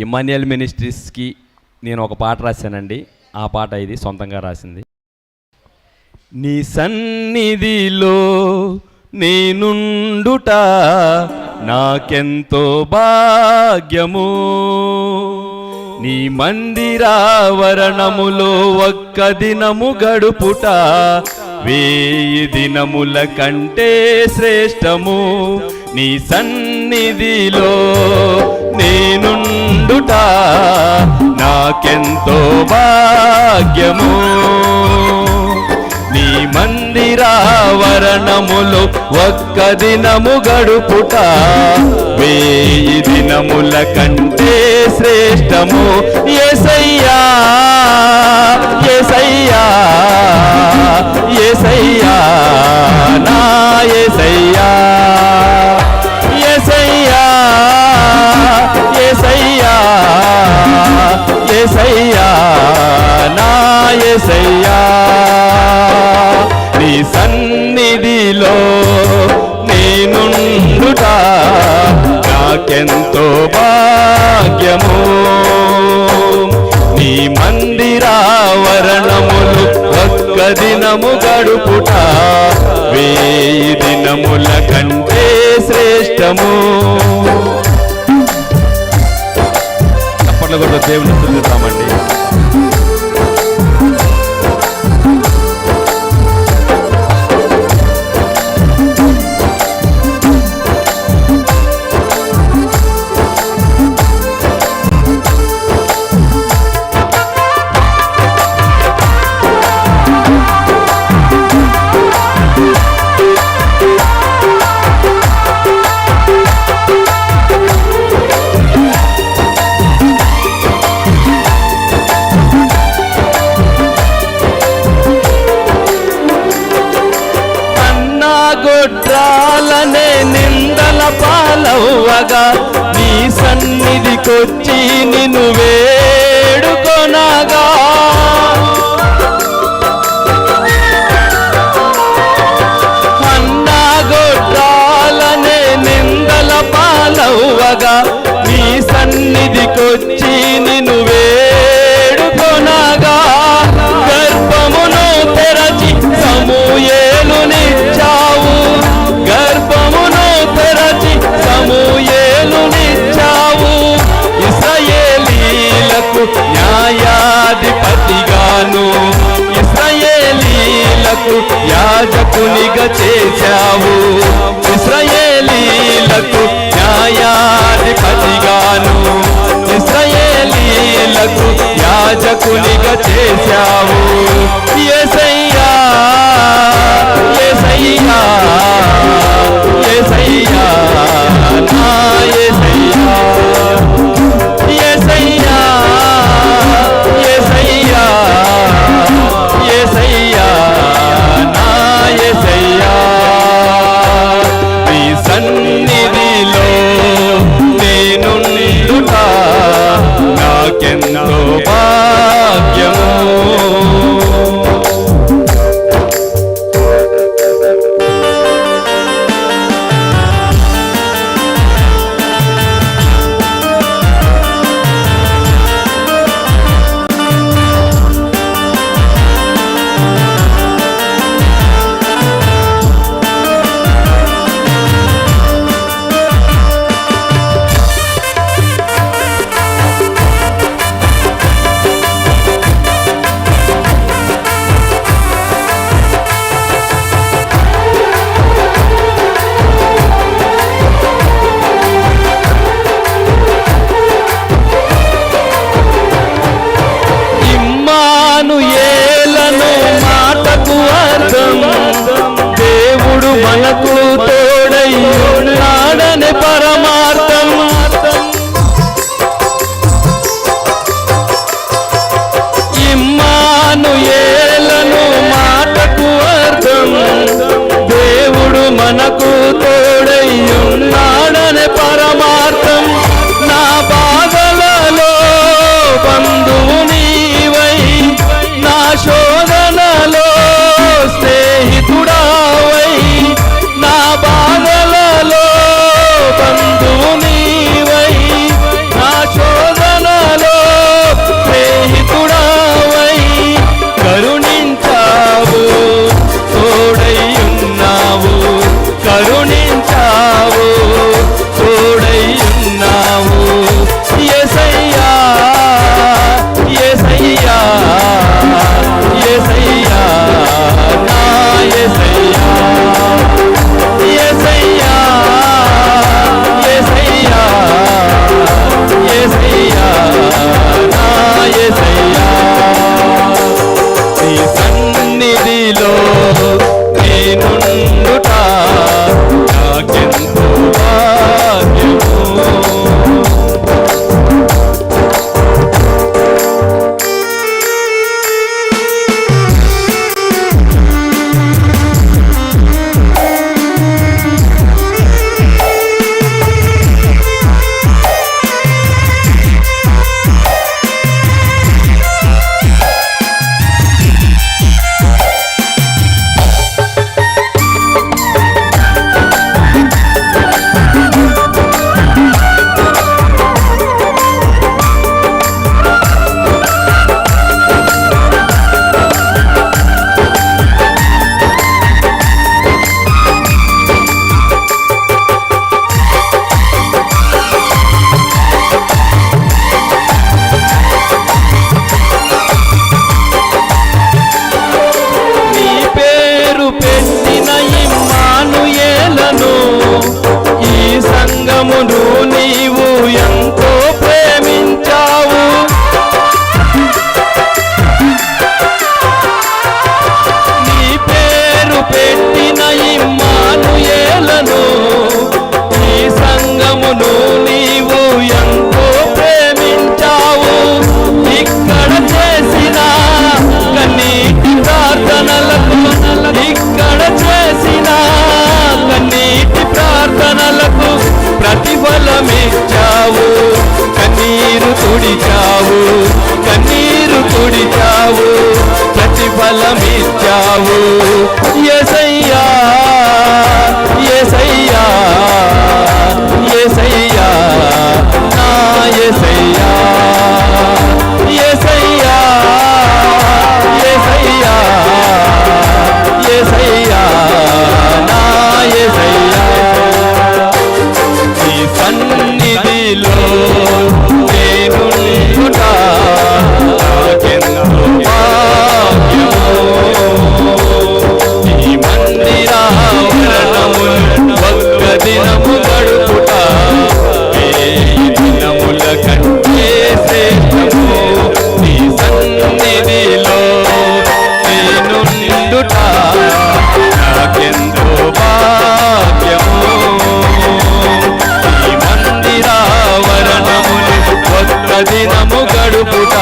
ఇమాన్యుయల్ మినిస్ట్రీస్కి నేను ఒక పాట రాశానండి. ఆ పాట ఇది సొంతంగా రాసింది. నీ సన్నిధిలో నేనుండుట నాకెంతో భాగ్యము. నీ మందిరావరణములో ఒక్క దినము గడుపుట వేయి దినముల కంటే శ్రేష్టము. నీ సన్నిధిలో నేనుండుట నాకెంతో భాగ్యము. నీ మందిరావరణములు ఒక్క దినము గడుపుట వేయి దినముల కంటే శ్రేష్టము. ఎసయ్యా దినము గడుపుట వేయి దినముల కంటే శ్రేష్టము. చప్పట్ల కూడా దేవుని స్థుతిద్దామండి పాలవ్వగా నీ సన్నిధికొచ్చి నిన్ను వేడుకొనగా. అన్నా నిందల పాలవ్వగా నీ సన్నిధికొచ్చి చేశావు. ఇస్రయేలీలకు న్యాయాధిపతిగాను. ఇస్రయేలీలకు యాజకునిగా చేశావు. యేసయ్యా సన్నిధిలో నేనుండుట నాకెంతో భాగ్యము? I'm gonna mundu కుడిచావు కన్నీరు కుడిచావు ప్రతిఫలమిచ్చావు. ఎసై కలుట మందిరావరణములు కొత్త దినము గడుపుట.